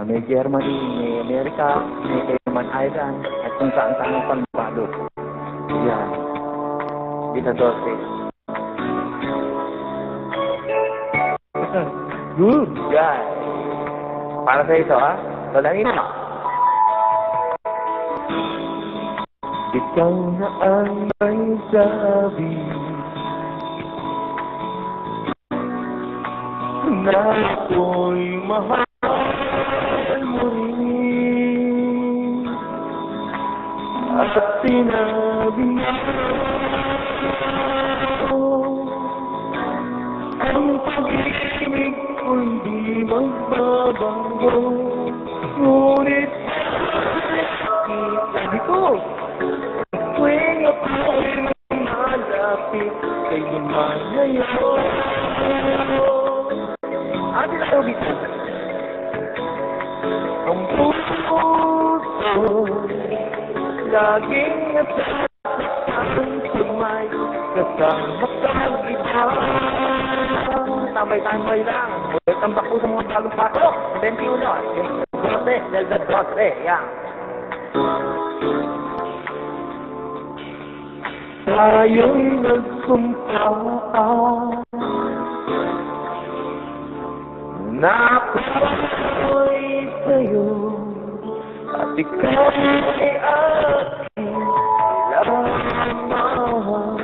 Ah, may Germany, may Amerika, may Cayman Island, at kung saan saan ang panpalo. Yan. Dito Dorte. Good guy. Para sa ito, ha? Talangin mo. Ikaw na ang may sabi na ako'y mahal at sinabi ko ang pag-ibig ko'y di magbabago ngunit sabi ko tuwing ako'y malapit kay lumayayon laging nasasaktan sa may kasama kang iba. Tambay-tambay lang. Ulit ang bako sa mga bagong patok. 21. Dote, del del dote. Yan. Tayo'y nagsumpaan na ako'y sa'yo at ikaw ay aking lamang.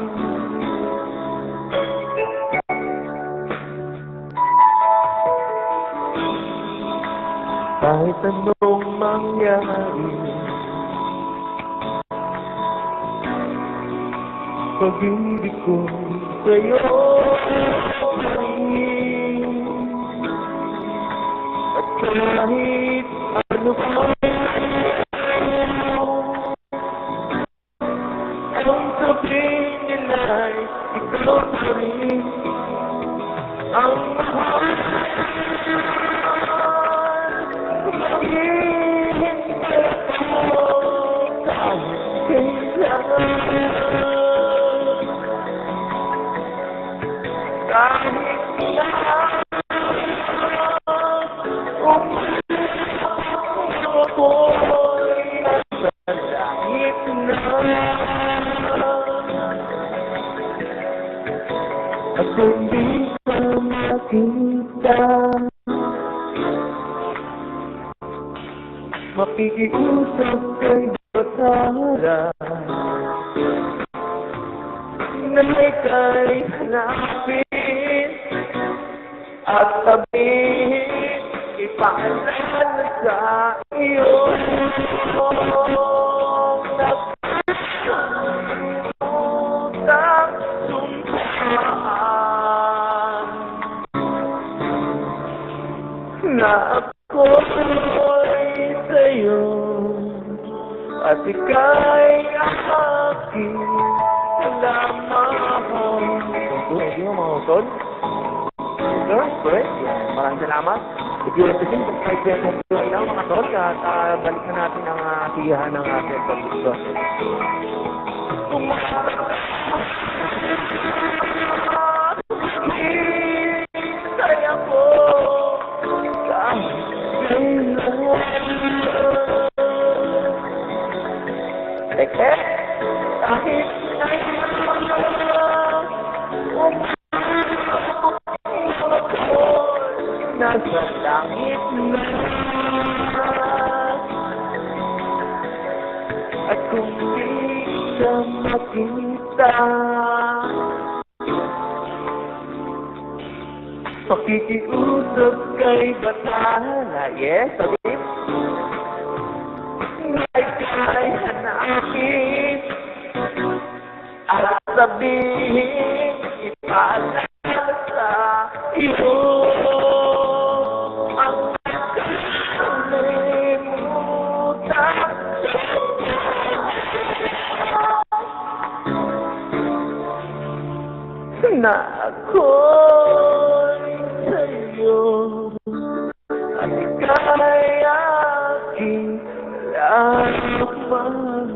Kahit anong mangyari Pag-ibig ko sa'yo At kahit ano pa Kahit kung di ka makita Makikiusap kay Batara Na may kay hanapin At sabihin Ipaalala sa iyo Na ako'y sa'yo At ika'y aking lamang Hindi mo mga. Maraming salamat. If you want to kayo sa video lang mga tol at uh, balik na natin ang uh, tiyahan ng ating pag-gusto. Saya po Teke, kahit nasa langit na At kung di ka makita Pakikiusap kay Batala Yes, sabi. Ngay kay hanapin At sabihin Ipaalala sa iyo na ako'y sa'yo at ika'y aking lamang.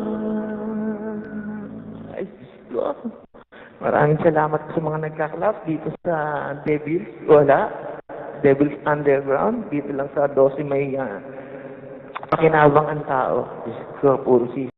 Ay, Diyos. Maraming salamat sa mga nagkaklap dito sa Devils. Wala. Devil's Underground, dito lang sa 12 may uh, pakinabang ang tao. Diyos puro si